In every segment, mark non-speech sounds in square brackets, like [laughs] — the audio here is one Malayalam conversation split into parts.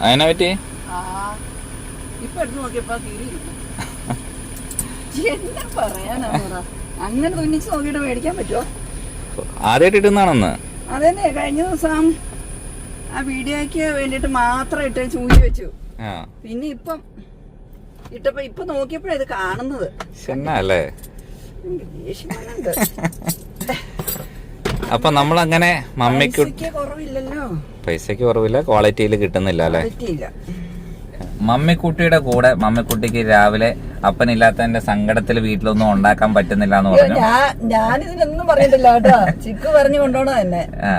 അതിന് പറ്റി? ഇപ്പൊ എടുത്ത് നോക്കിയപ്പോ കീറിയിരിക്കും എന്നാ പറയാനാ അങ്ങനെ തുന്നിച്ച് നോക്കിയിട്ട് മേടിക്കാൻ പറ്റുമോ ആദ്യമായിട്ട് ഇടുന്നാണെന്ന് അതന്നെ കഴിഞ്ഞ ദിവസം ആ വീഡിയോയ്ക്ക് വേണ്ടിട്ട് മാത്രം ഇട്ട് ചൂടി വെച്ചു. പിന്നെ ഇപ്പം ഇട്ടപ്പോ ഇപ്പൊ നോക്കിയപ്പോഴാണ് ഇത് കാണുന്നത്. ചെന്നല്ലേ ദേഷ്യം. [laughs] അപ്പൊ നമ്മളങ്ങനെ മമ്മിക്ക് പൈസക്ക് കുറവില്ല ക്വാളിറ്റിയിൽ കിട്ടുന്നില്ല അല്ലേ? മമ്മിക്കുട്ടിയുടെ കൂടെ മമ്മിക്കുട്ടിക്ക് രാവിലെ അപ്പനില്ലാത്തതിന്റെ സങ്കടത്തിൽ വീട്ടിലൊന്നും ഉണ്ടാക്കാൻ പറ്റുന്നില്ല എന്ന് പറഞ്ഞു. ഞാനിതിനൊന്നും പറഞ്ഞിട്ടില്ല കേട്ടോ. ചിക്കു പറഞ്ഞു കൊണ്ടോണോ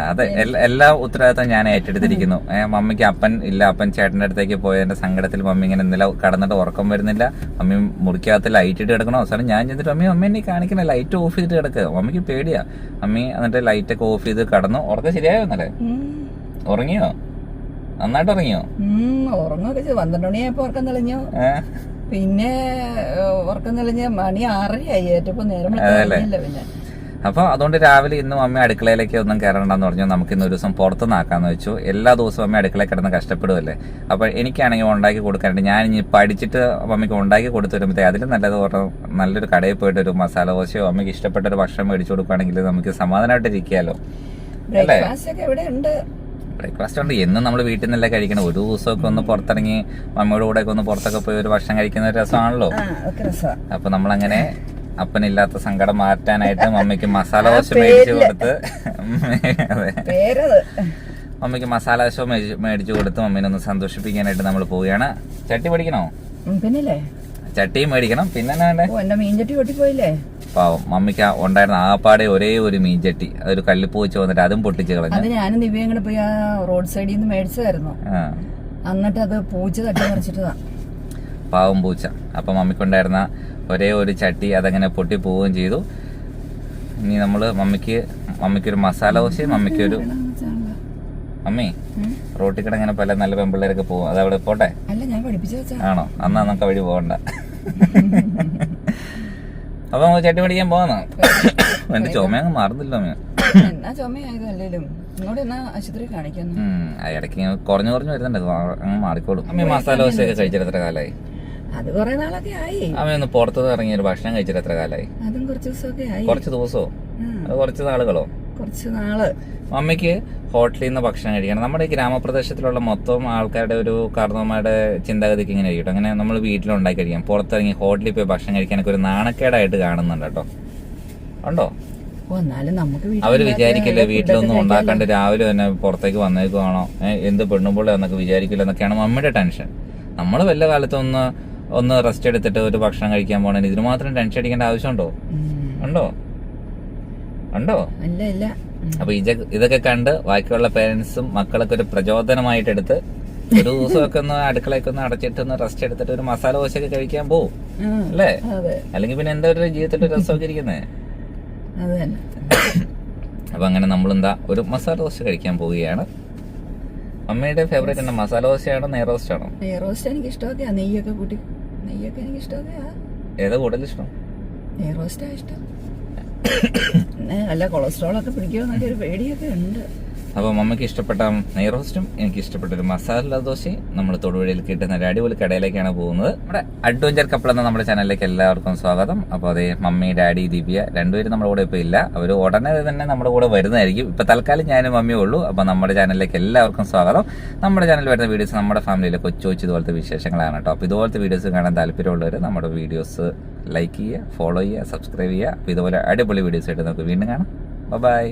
അതെ എല്ല- ഉത്തരവാദിത്തം ഞാൻ ഏറ്റെടുത്തിരിക്കുന്നു. മമ്മിക്ക് അപ്പൻ ഇല്ല അപ്പൻ ചേട്ടന്റെ അടുത്തേക്ക് പോയതിന്റെ സങ്കടത്തിൽ മമ്മി ഇങ്ങനെ ഇന്നലെ കടന്നിട്ട് ഉറക്കം വരുന്നില്ല. മമ്മി മുറിക്കകത്ത് ലൈറ്റ് ഇട്ട് കിടക്കണോ? അവസാനം ഞാൻ ചെന്നിട്ട് മമ്മി മമ്മി എന്നെ കാണിക്കണ ലൈറ്റ് ഓഫ് ചെയ്തിട്ട് കിടക്കുക മമ്മിക്ക് പേടിയാ. മമ്മി എന്നിട്ട് ലൈറ്റ് ഒക്കെ ഓഫ് ചെയ്ത് കടന്നു. ഉറക്കം ശരിയായോ എന്നല്ലേ ഉറങ്ങിയോ? നന്നായിട്ട് ഉറങ്ങിയോ ഉം, ഉറങ്ങുകയൊക്കെ ചെയ്തു. പന്ത്രണ്ട് മണിയായപ്പോ ഉറക്കം തെളിഞ്ഞു. പിന്നെ ഉറക്കം തെളിഞ്ഞ് മണി ആറരയായി. ഏറ്റപ്പോ നേരം പിന്നെ. അപ്പൊ അതുകൊണ്ട് രാവിലെ ഇന്നും അമ്മ അടുക്കളയിലേക്ക് ഒന്നും കയറണ്ടെന്ന് പറഞ്ഞു. നമുക്ക് ഇന്ന് ഒരു ദിവസം പുറത്തുനിന്നാക്കാന്ന് വെച്ചു. എല്ലാ ദിവസവും അമ്മ അടുക്കളയിൽ കിടന്ന് കഷ്ടപ്പെടുമല്ലേ അപ്പൊ എനിക്കാണെങ്കിൽ ഉണ്ടാക്കി കൊടുക്കാനുണ്ട്. ഞാൻ ഇനി പഠിച്ചിട്ട് അമ്മയ്ക്ക് ഉണ്ടാക്കി കൊടുത്തു വരുമ്പോഴത്തേ അതിൽ നല്ലത് പറഞ്ഞു നല്ലൊരു കടയിൽ പോയിട്ട് ഒരു മസാല ദോശയോ അമ്മയ്ക്ക് ഇഷ്ടപ്പെട്ട ഒരു ഭക്ഷണം മേടിച്ചു കൊടുക്കുകയാണെങ്കിൽ നമുക്ക് സമാധാനമായിട്ട് ഇരിക്കാലോ അല്ലേ ബ്രേക്ക്ഫാസ്റ്റ് ഉണ്ട്. എന്നും നമ്മൾ വീട്ടിൽ നിന്നല്ലേ കഴിക്കണം ഒരു ദിവസമൊക്കെ ഒന്ന് പുറത്തിറങ്ങി മമ്മയുടെ കൂടെ ഒക്കെ ഒന്ന് പുറത്തൊക്കെ പോയി ഒരു ഭക്ഷണം കഴിക്കുന്ന ഒരു രസമാണല്ലോ. അപ്പൊ നമ്മളങ്ങനെ അപ്പനില്ലാത്ത സങ്കടം മാറ്റാനായിട്ട് മമ്മിക്ക് മസാല ദോശ മേടിച്ചു കൊടുത്ത് [laughs] മമ്മിക്ക് മസാല ദോശ മേടിച്ച് കൊടുത്ത് മമ്മീനെ ഒന്ന് സന്തോഷിപ്പിക്കാനായിട്ട് നമ്മൾ പോവുകയാണ്. ചട്ടി പഠിക്കണോ പിന്നെ പിന്നില്ലേ? ചട്ടിയും മേടിക്കണം. പിന്നെ വേണ്ടേ? ഓ പൊട്ടിപ്പോയില്ലേ? പാവം. മമ്മിക്ക് ഉണ്ടായിരുന്ന ആപ്പാടെ ഒരേ ഒരു മീൻചട്ടി. അതൊരു കല്ലിപ്പൂ വെച്ച് വന്നിട്ട് അതും പൊട്ടിച്ച് കളഞ്ഞു. അത് ഞാനും ദിവ്യം കൂടെ പോയി ആ റോഡ് സൈഡിൽ നിന്ന് മേടിച്ചതായിരുന്നു. എന്നിട്ട് അത് പൂച്ച തട്ടി മറിച്ചിട്ടതാ. പാവം പൂച്ച. അപ്പൊ മമ്മിക്കുണ്ടായിരുന്ന ഒരേ ഒരു ചട്ടി അതങ്ങനെ പൊട്ടി പോവുകയും ചെയ്തു. ഇനി നമ്മൾ മമ്മിക്ക് മമ്മിക്കൊരു മസാല ദോശയും മമ്മിക്കൊരു മമ്മി. റോട്ടിൽ കൂടെ അങ്ങനെ പല നല്ല പെമ്പിള്ളേരൊക്കെ പോകും. അതവിടെ പോട്ടെ? ആണോ? അന്നാ നമുക്ക് വഴി പോകണ്ട. [laughs] അപ്പൊ നമുക്ക് ചട്ടി പഠിക്കാൻ പോകാന്നോ [coughs] എന്റെ ചുമ മാറുന്നില്ല എന്നാ ചുമയായതല്ലേലും ഇങ്ങോട്ട് എന്നാ ആശുപത്രി കാണിക്കുന്നു? ഇടയ്ക്ക് കുറഞ്ഞു കുറഞ്ഞു വരുന്നുണ്ട്. അങ്ങ് മാറിക്കോളും. അമ്മ മസാല ദോശയൊക്കെ കഴിച്ചിട്ട് എത്ര കാലായി? അത് കൊറേ നാളൊക്കെ ആയി. അമ്മ ഒന്ന് പുറത്തുനിന്ന് ഇറങ്ങി ഒരു ഭക്ഷണം കഴിച്ചിട്ട് എത്ര കാലായി? അതും കുറച്ച് ദിവസമൊക്കെ ആയി. കുറച്ച് ദിവസോ കുറച്ച് നാളുകളോ? കുറച്ച് നാൾ. മമ്മിക്ക് ഹോട്ടലിൽ നിന്ന് ഭക്ഷണം കഴിക്കണം. നമ്മുടെ ഈ ഗ്രാമപ്രദേശത്തിലുള്ള മൊത്തം ആൾക്കാരുടെ ഒരു കാരണവന്മാരുടെ ചിന്താഗതിക്ക് ഇങ്ങനെ ആയിരിക്കും അങ്ങനെ നമ്മൾ വീട്ടിലുണ്ടാക്കി കഴിക്കാം. പുറത്തിറങ്ങി ഹോട്ടലിൽ പോയി ഭക്ഷണം കഴിക്കാനൊക്കെ ഒരു നാണക്കേടായിട്ട് കാണുന്നുണ്ട് കേട്ടോ. ഉണ്ടോ? അവർ വിചാരിക്കില്ല വീട്ടിലൊന്നും ഉണ്ടാക്കാണ്ട് രാവിലെ തന്നെ പുറത്തേക്ക് വന്നേക്കുവാണോ? എന്ത് പെണ്ണുമ്പോൾ എന്നൊക്കെ വിചാരിക്കില്ല എന്നൊക്കെയാണ് മമ്മിയുടെ ടെൻഷൻ. നമ്മൾ വല്ല കാലത്തൊന്ന് ഒന്ന് ഒന്ന് റെസ്റ്റ് എടുത്തിട്ട് ഒരു ഭക്ഷണം കഴിക്കാൻ പോകണേ ഇതിന് മാത്രം ടെൻഷൻ അടിക്കേണ്ട ആവശ്യമുണ്ടോ. ഉണ്ടോ? ഉണ്ടോ? ഇല്ല ഇല്ല. അപ്പൊ ഇതൊക്കെ കണ്ട് ബാക്കിയുള്ള പേരൻസും മക്കളൊക്കെ ഒരു പ്രചോദനമായിട്ട് എടുത്ത് ഒരു ദിവസമൊക്കെ ഒന്ന് അടുക്കളയൊക്കെ ഒന്ന് അടച്ചിട്ട് ഒന്ന് റെസ്റ്റ് എടുത്തിട്ട് ഒരു മസാല ഒക്കെ കഴിക്കാൻ പോവും അല്ലേ? അല്ലെങ്കിൽ പിന്നെ എന്താ ഒരു ജീവിതത്തിൽ ഒരു രസമൊക്കെ ഇരിക്കുന്നേ? അപ്പൊ അങ്ങനെ നമ്മൾ എന്താ ഒരു മസാല ദോശ കഴിക്കാൻ പോവുകയാണ്. അമ്മയുടെ ഫേവറേറ്റ് എന്താ? മസാല ദോശയാണോ നെയ് റോസ്റ്റ് ആണോ? നെയ് റോസ്റ്റ് എനിക്ക് ഇഷ്ടമൊക്കെയാ നെയ്യൊക്കെ കൂട്ടി നെയ്യൊക്കെ എനിക്ക് ഇഷ്ടമൊക്കെയാ ഏതാ കൂടുതൽ ഇഷ്ടം നെയ് റോസ്റ്റാ ഇഷ്ടം. പിന്നെ അല്ല കൊളസ്ട്രോൾ ഒക്കെ പിടിക്കുമെന്നൊക്കെ ഒരു പേടിയൊക്കെ ഉണ്ട്. അപ്പൊ മമ്മയ്ക്ക് ഇഷ്ടപ്പെട്ട നെയ് റോസ്റ്റും എനിക്ക് ഇഷ്ടപ്പെട്ട ഒരു മസാല ദോശയും നമ്മൾ തൊടുവഴിയിൽ കിട്ടുന്ന ഒരു അടിപൊളി കടയിലേക്കാണ് പോകുന്നത്. നമ്മുടെ അഡ്വഞ്ചർ കപ്പിൾ എന്ന നമ്മുടെ ചാനലിലേക്ക് എല്ലാവർക്കും സ്വാഗതം. അപ്പോൾ അതെ മമ്മി ഡാഡി ദിവ്യ രണ്ടുപേരും നമ്മുടെ കൂടെ ഇപ്പോൾ ഇല്ല. അവർ ഉടനെ തന്നെ നമ്മുടെ കൂടെ വരുന്നതായിരിക്കും. ഇപ്പോൾ തൽക്കാലം ഞാനും മമ്മിയേ ഉള്ളൂ. അപ്പോൾ നമ്മുടെ ചാനലിലേക്ക് എല്ലാവർക്കും സ്വാഗതം. നമ്മുടെ ചാനലിൽ വരുന്ന വീഡിയോസ് നമ്മുടെ ഫാമിലിയിലെ കൊച്ചു കൊച്ചു ഇതുപോലത്തെ വിശേഷങ്ങളാണ് കേട്ടോ. അപ്പോൾ ഇതുപോലത്തെ വീഡിയോസ് കാണാൻ താല്പര്യമുള്ളവർ നമ്മുടെ വീഡിയോസ് ലൈക്ക് ചെയ്യുക ഫോളോ ചെയ്യുക സബ്സ്ക്രൈബ് ചെയ്യുക. അപ്പോൾ ഇതുപോലെ അടിപൊളി വീഡിയോസ് ആയിട്ട് നമുക്ക് വീണ്ടും കാണാം. ബൈ.